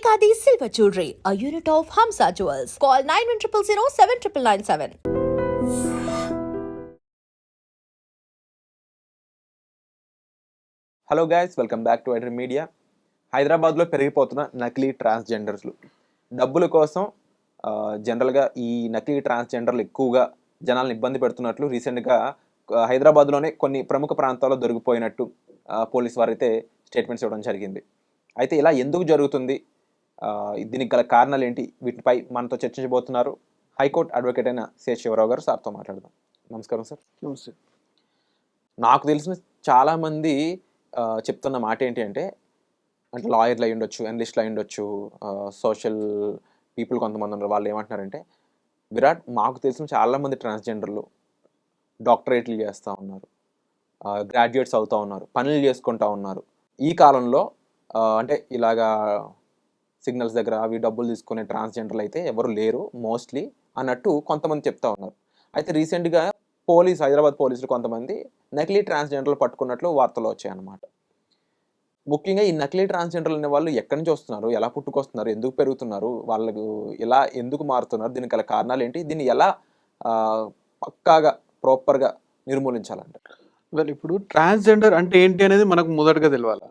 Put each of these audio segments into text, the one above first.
Ekadi Silver Jewelry, a unit of Hamsa Jewels. Call 9100 7997. Hello guys welcome back to ఐడర్ media హైదరాబాద్లో పెరిగిపోతున్న నకిలీ ట్రాన్స్జెండర్స్లు డబ్బుల కోసం జనరల్గా ఈ నకిలీ ట్రాన్స్జెండర్లు ఎక్కువగా జనాలను ఇబ్బంది పెడుతున్నట్లు రీసెంట్గా ఆ, హైదరాబాద్లోనే కొన్ని ప్రముఖ ప్రాంతాల్లో దొరికిపోయినట్టు ఆ, పోలీస్ వారైతే స్టేట్మెంట్స్ ఇవ్వడం జరిగింది అయితే ఇలా ఎందుకు జరుగుతుంది దీనికి గల కారణాలు ఏంటి వీటిపై మనతో చర్చించబోతున్నారు హైకోర్టు అడ్వకేట్ అయిన సి శివరావు గారు. సార్తో మాట్లాడదాం. నమస్కారం సార్. నమస్తే. నాకు తెలిసిన చాలామంది చెప్తున్న మాట ఏంటి అంటే అంటే లాయర్లు అయి ఉండొచ్చు అనలిస్టులు అయి ఉండొచ్చు సోషల్ పీపుల్ కొంతమంది ఉన్నారు వాళ్ళు ఏమంటున్నారంటే విరాట్ మాకు తెలిసిన చాలామంది ట్రాన్స్జెండర్లు డాక్టరేట్లు చేస్తూ ఉన్నారు గ్రాడ్యుయేట్స్ అవుతూ ఉన్నారు పనులు చేసుకుంటూ ఉన్నారు. ఈ కాలంలో అంటే ఇలాగా సిగ్నల్స్ దగ్గర అవి డబ్బులు తీసుకునే ట్రాన్స్జెండర్లు అయితే ఎవరు లేరు మోస్ట్లీ అన్నట్టు కొంతమంది చెప్తా ఉన్నారు. అయితే రీసెంట్గా పోలీస్ హైదరాబాద్ పోలీసులు కొంతమంది నకిలీ ట్రాన్స్జెండర్లు పట్టుకున్నట్లు వార్తలు వచ్చాయన్నమాట. ముఖ్యంగా ఈ నకిలీ ట్రాన్స్జెండర్లు అనే వాళ్ళు ఎక్కడి నుంచి వస్తున్నారు ఎలా పుట్టుకొస్తున్నారు ఎందుకు పెరుగుతున్నారు వాళ్ళకు ఎలా ఎందుకు మారుతున్నారు దీనికి గల కారణాలు ఏంటి దీన్ని ఎలా పక్కాగా ప్రాపర్గా నిర్మూలించాలంట వెల్ ఇప్పుడు ట్రాన్స్జెండర్ అంటే ఏంటి అనేది మనకు మొదటగా తెలియాలి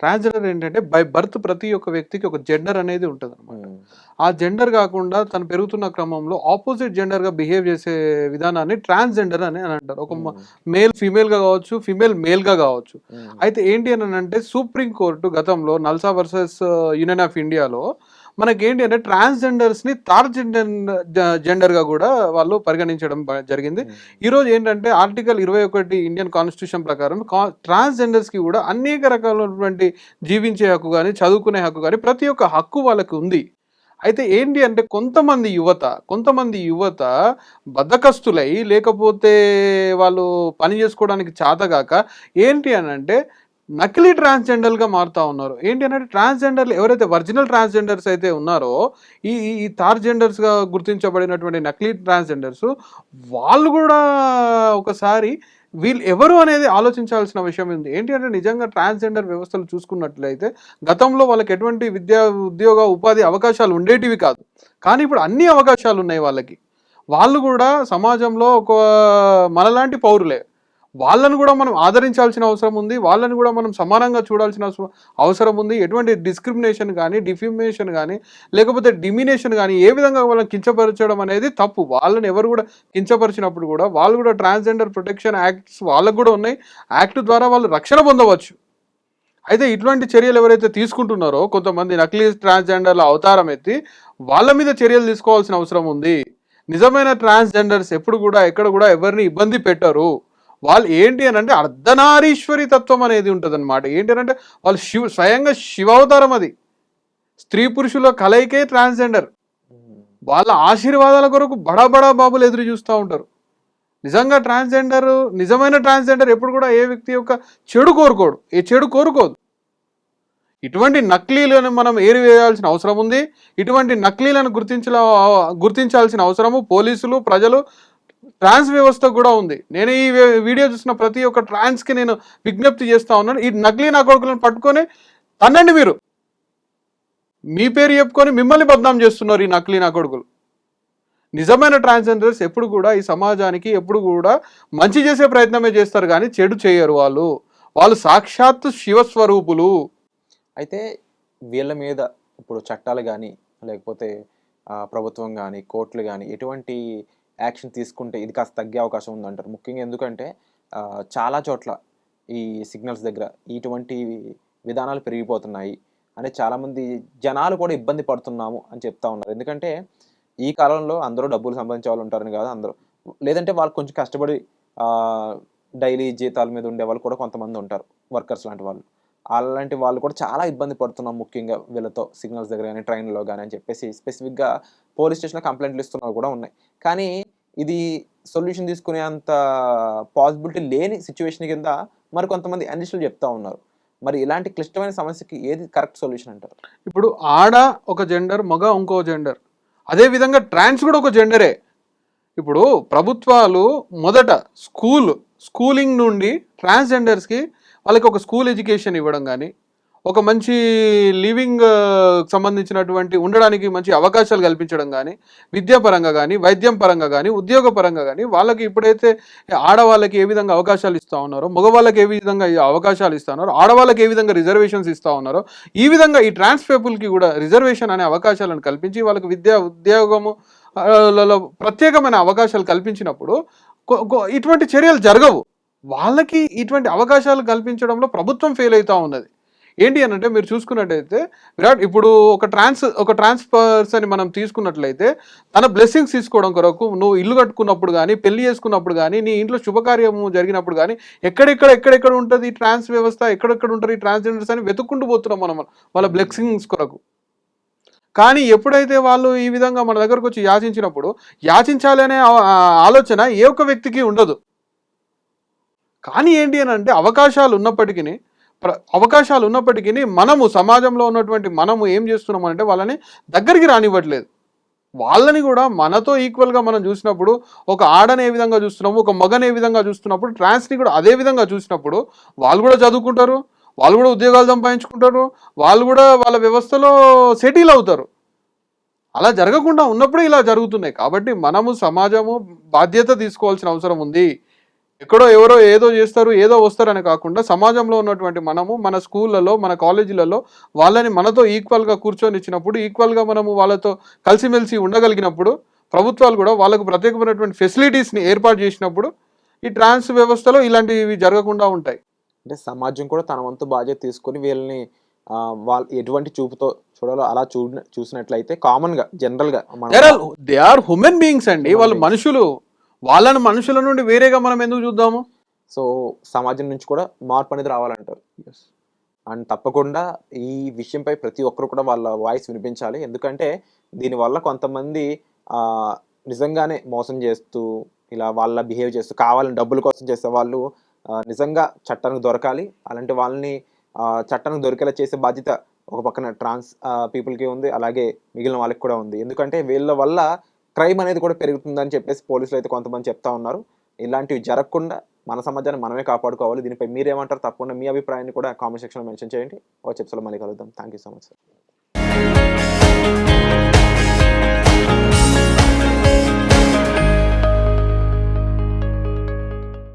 ట్రాన్స్జెండర్ ఏంటంటే బై బర్త్ ప్రతి ఒక్క వ్యక్తికి ఒక జెండర్ అనేది ఉంటుంది ఉమ్, ఆ జెండర్ కాకుండా తను పెరుగుతున్న క్రమంలో ఆపోజిట్ జెండర్గా బిహేవ్ చేసే విధానాన్ని ట్రాన్స్జెండర్ అని అని అంటారు. ఒక మేల్ ఫీమేల్గా కావచ్చు ఫీమేల్ మేల్గా కావచ్చు. ఉమ్, అయితే ఏంటి అని అంటే సుప్రీం కోర్టు గతంలో నల్సా వర్సెస్ యూనియన్ ఆఫ్ ఇండియాలో మనకేంటి అంటే ట్రాన్స్జెండర్స్ని థర్డ్ జెండర్ జెండర్గా కూడా వాళ్ళు పరిగణించడం జరిగింది. ఈ రోజు ఏంటంటే ఆర్టికల్ ఇరవై ఒకటి ఇండియన్ కాన్స్టిట్యూషన్ ప్రకారం ట్రాన్స్జెండర్స్కి కూడా అనేక రకాలైనటువంటి జీవించే హక్కు కానీ చదువుకునే హక్కు కానీ ప్రతి ఒక్క హక్కు వాళ్ళకి ఉంది. అయితే ఏంటి అంటే కొంతమంది యువత కొంతమంది యువత బద్దకస్తులై లేకపోతే వాళ్ళు పని చేసుకోవడానికి చేతగాక ఏంటి అని అంటే నకిలీ ట్రాన్స్జెండర్గా మారుతూ ఉన్నారు. ఏంటి అంటే ట్రాన్స్జెండర్లు ఎవరైతే ఒరిజినల్ ట్రాన్స్జెండర్స్ అయితే ఉన్నారో ఈ ఈ- ఈ థార్ జెండర్స్గా గుర్తించబడినటువంటి నకిలీ ట్రాన్స్జెండర్స్ వాళ్ళు కూడా ఒకసారి వీళ్ళు ఎవరు అనేది ఆలోచించాల్సిన విషయం ఉంది. ఏంటి అంటే నిజంగా ట్రాన్స్జెండర్ వ్యవస్థలు చూసుకున్నట్లయితే గతంలో వాళ్ళకి ఎటువంటి విద్యా ఉద్యోగ ఉపాధి అవకాశాలు ఉండేటివి కాదు. కానీ ఇప్పుడు అన్ని అవకాశాలు ఉన్నాయి వాళ్ళకి. వాళ్ళు కూడా సమాజంలో ఒక మనలాంటి పౌరులే. వాళ్ళను కూడా మనం ఆదరించాల్సిన అవసరం ఉంది. వాళ్ళని కూడా మనం సమానంగా చూడాల్సిన అవసరం- అవసరం ఉంది. ఎటువంటి డిస్క్రిమినేషన్ కానీ డిఫిమేషన్ కానీ లేకపోతే డిమినేషన్ కానీ ఏ విధంగా వాళ్ళని కించపరచడం అనేది తప్పు. వాళ్ళని ఎవరు కూడా కించపరిచినప్పుడు కూడా వాళ్ళు కూడా ట్రాన్స్జెండర్ ప్రొటెక్షన్ యాక్ట్స్ వాళ్ళకు కూడా ఉన్నాయి. యాక్ట్ ద్వారా వాళ్ళు రక్షణ పొందవచ్చు. అయితే ఇటువంటి చర్యలు ఎవరైతే తీసుకుంటున్నారో కొంతమంది నకిలీ ట్రాన్స్జెండర్ల అవతారం ఎత్తి వాళ్ళ మీద చర్యలు తీసుకోవాల్సిన అవసరం ఉంది. నిజమైన ట్రాన్స్జెండర్స్ ఎప్పుడు కూడా ఎక్కడ కూడా ఎవరిని ఇబ్బంది పెట్టరు. వాళ్ళు ఏంటి అని అంటే అర్ధనారీశ్వరి తత్వం అనేది ఉంటుంది అనమాట ఏంటి అని అంటే వాళ్ళు శివ స్వయంగా శివావతారం అది. స్త్రీ పురుషుల కలయికే ట్రాన్స్జెండర్. వాళ్ళ ఆశీర్వాదాల కొరకు బడా బడా బాబులు ఎదురు చూస్తూ ఉంటారు. నిజంగా ట్రాన్స్జెండర్ నిజమైన ట్రాన్స్జెండర్ ఎప్పుడు కూడా ఏ వ్యక్తి యొక్క చెడు కోరుకోడు. ఏ చెడు కోరుకోదు. ఇటువంటి నకిలీలను మనం ఏరివేయాల్సిన అవసరం ఉంది. ఇటువంటి నకిలీలను గుర్తించాల గుర్తించాల్సిన అవసరము పోలీసులు ప్రజలు ట్రాన్స్ వ్యవస్థ కూడా ఉంది. నేను ఈ వీడియో చూసిన ప్రతి ఒక్క ట్రాన్స్కి నేను విజ్ఞప్తి చేస్తా ఉన్నాను. ఈ నకిలీ నా కొడుకులను పట్టుకొని తన్నండి మీరు. మీ పేరు చెప్పుకొని మిమ్మల్ని బద్నాం చేస్తున్నారు ఈ నకిలీ నా కొడుకులు నిజమైన ట్రాన్స్జెండర్స్ ఎప్పుడు కూడా ఈ సమాజానికి ఎప్పుడు కూడా మంచి చేసే ప్రయత్నమే చేస్తారు కానీ చెడు చేయరు వాళ్ళు. వాళ్ళు సాక్షాత్తు శివస్వరూపులు. అయితే వీళ్ళ మీద ఇప్పుడు చట్టాలు కానీ లేకపోతే ప్రభుత్వం కానీ కోర్టులు కానీ ఎటువంటి యాక్షన్ తీసుకుంటే ఇది కాస్త తగ్గే అవకాశం ఉందంటారు. ముఖ్యంగా ఎందుకంటే చాలా చోట్ల ఈ సిగ్నల్స్ దగ్గర ఇటువంటి విధానాలు పెరిగిపోతున్నాయి అని చాలామంది జనాలు కూడా ఇబ్బంది పడుతున్నాము అని చెప్తా ఉన్నారు. ఎందుకంటే ఈ కాలంలో అందరూ డబ్బులు సంపాదించే వాళ్ళు ఉంటారని కాదు అందరూ. లేదంటే వాళ్ళు కొంచెం కష్టపడి డైలీ జీతాల మీద ఉండే వాళ్ళు కూడా కొంతమంది ఉంటారు వర్కర్స్ లాంటి వాళ్ళు. అలాంటి వాళ్ళు కూడా చాలా ఇబ్బంది పడుతున్నాం ముఖ్యంగా వీళ్ళతో సిగ్నల్స్ దగ్గర కానీ ట్రైన్లో కానీ అని చెప్పేసి స్పెసిఫిక్గా పోలీస్ స్టేషన్లో కంప్లైంట్లు ఇస్తున్నవి కూడా ఉన్నాయి. కానీ ఇది సొల్యూషన్ తీసుకునే అంత పాసిబిలిటీ లేని సిచ్యువేషన్ కింద మరి కొంతమంది అనలిస్టులు చెప్తా ఉన్నారు. మరి ఇలాంటి క్లిష్టమైన సమస్యకి ఏది కరెక్ట్ సొల్యూషన్ అంటారు? ఇప్పుడు ఆడ ఒక జెండర్ మగ ఇంకో జెండర్. అదే విధంగా ట్రాన్స్ కూడా ఒక జెండరే. ఇప్పుడు ప్రభుత్వాలు మొదట స్కూల్ స్కూలింగ్ నుండి ట్రాన్స్జెండర్స్కి వాళ్ళకి ఒక స్కూల్ ఎడ్యుకేషన్ ఇవ్వడం కానీ ఒక మంచి లివింగ్ సంబంధించినటువంటి ఉండడానికి మంచి అవకాశాలు కల్పించడం కానీ విద్యాపరంగా కానీ వైద్యం పరంగా కానీ ఉద్యోగ పరంగా కానీ వాళ్ళకి ఇప్పుడైతే ఆడవాళ్ళకి ఏ విధంగా అవకాశాలు ఇస్తా ఉన్నారో మగవాళ్ళకి ఏ విధంగా అవకాశాలు ఇస్తూ ఉన్నారో ఆడవాళ్ళకి ఏ విధంగా రిజర్వేషన్స్ ఇస్తూ ఉన్నారో ఈ విధంగా ఈ ట్రాన్స్ పీపుల్కి కూడా రిజర్వేషన్ అనే అవకాశాలను కల్పించి వాళ్ళకి విద్యా ఉద్యోగము లలో ప్రత్యేకమైన అవకాశాలు కల్పించినప్పుడు ఇటువంటి చర్యలు జరగవు. వాళ్ళకి ఇటువంటి అవకాశాలు కల్పించడంలో ప్రభుత్వం ఫెయిల్ అవుతూ ఉన్నది. ఏంటి అని అంటే మీరు చూసుకున్నట్టయితే విరాట్ ఇప్పుడు ఒక ట్రాన్స్ ఒక ట్రాన్స్ఫర్స్ అని మనం తీసుకున్నట్లయితే తన బ్లెస్సింగ్స్ తీసుకోవడం కొరకు నువ్వు ఇల్లు కట్టుకున్నప్పుడు కానీ పెళ్ళి చేసుకున్నప్పుడు కానీ నీ ఇంట్లో శుభకార్యము జరిగినప్పుడు కానీ ఎక్కడెక్కడ ఎక్కడెక్కడ ఉంటుంది ఈ ట్రాన్స్ వ్యవస్థ ఎక్కడెక్కడ ఉంటారు ఈ ట్రాన్స్జెండర్స్ అని వెతుక్కుంటూ పోతున్నాం మనం వాళ్ళ బ్లెస్సింగ్స్ కొరకు. కానీ ఎప్పుడైతే వాళ్ళు ఈ విధంగా మన దగ్గరకు వచ్చి యాచించినప్పుడు యాచించాలి అనే ఆలోచన ఏ ఒక్క వ్యక్తికి ఉండదు. కానీ ఏంటి అని అంటే అవకాశాలు ఉన్నప్పటికీ అవకాశాలు ఉన్నప్పటికీ మనము సమాజంలో ఉన్నటువంటి మనము ఏం చేస్తున్నాం అంటే వాళ్ళని దగ్గరికి రానివ్వట్లేదు. వాళ్ళని కూడా మనతో ఈక్వల్గా మనం చూసినప్పుడు ఒక ఆడని ఏ విధంగా చూస్తున్నాము ఒక మగని ఏ విధంగా చూస్తున్నప్పుడు ట్రాన్స్ని కూడా అదే విధంగా చూసినప్పుడు వాళ్ళు కూడా చదువుకుంటారు వాళ్ళు కూడా ఉద్యోగాలు సంపాదించుకుంటారు వాళ్ళు కూడా వాళ్ళ వ్యవస్థలో సెటిల్ అవుతారు. అలా జరగకుండా ఉన్నప్పుడే ఇలా జరుగుతున్నాయి. కాబట్టి మనము సమాజము బాధ్యత తీసుకోవాల్సిన అవసరం ఉంది. ఎక్కడో ఎవరో ఏదో చేస్తారు ఏదో వస్తారని కాకుండా సమాజంలో ఉన్నటువంటి మనము మన స్కూళ్ళలో మన కాలేజీలలో వాళ్ళని మనతో ఈక్వల్గా కూర్చొని ఇచ్చినప్పుడు ఈక్వల్గా మనము వాళ్ళతో కలిసిమెలిసి ఉండగలిగినప్పుడు ప్రభుత్వాలు కూడా వాళ్ళకు ప్రత్యేకమైనటువంటి ఫెసిలిటీస్ని ఏర్పాటు చేసినప్పుడు ఈ ట్రాన్స్ వ్యవస్థలో ఇలాంటివి జరగకుండా ఉంటాయి. అంటే సమాజం కూడా తన వంతు బాధ్యత తీసుకొని వీళ్ళని వాళ్ళ ఎటువంటి చూపుతో చూడాలో అలా చూ చూసినట్లయితే కామన్గా జనరల్గా దే ఆర్ హ్యూమన్ బీయింగ్స్ అండి. వాళ్ళు. మనుషులు. వాళ్ళని మనుషుల నుండి వేరేగా మనం ఎందుకు చూద్దాము? సో సమాజం నుంచి కూడా మార్పు అనేది రావాలంటారు. అండ్ తప్పకుండా ఈ విషయంపై ప్రతి ఒక్కరు కూడా వాళ్ళ వాయిస్ వినిపించాలి. ఎందుకంటే దీనివల్ల కొంతమంది నిజంగానే మోసం చేస్తూ ఇలా వాళ్ళ బిహేవ్ చేస్తూ కావాలని డబ్బుల కోసం చేసే వాళ్ళు నిజంగా చట్టానికి దొరకాలి. అలాంటి వాళ్ళని చట్టానికి దొరికేలా చేసే బాధ్యత ఒక పక్కన ట్రాన్స్ పీపుల్కి ఉంది. అలాగే మిగిలిన వాళ్ళకి కూడా ఉంది. ఎందుకంటే వీళ్ళ వల్ల క్రైమ్ అనేది కూడా పెరుగుతుందని చెప్పేసి పోలీసులు అయితే కొంతమంది చెప్తా ఉన్నారు. ఇలాంటివి జరగకుండా మన సమాజాన్ని మనమే కాపాడుకోవాలి. దీనిపై మీరేమంటారు తప్పకుండా మీ అభిప్రాయాన్ని కూడా కామెంట్ సెక్షన్లో మెన్షన్ చేయండి. ఓ చెప్సలో మళ్ళీ కలుద్దాం. Thank you so much sir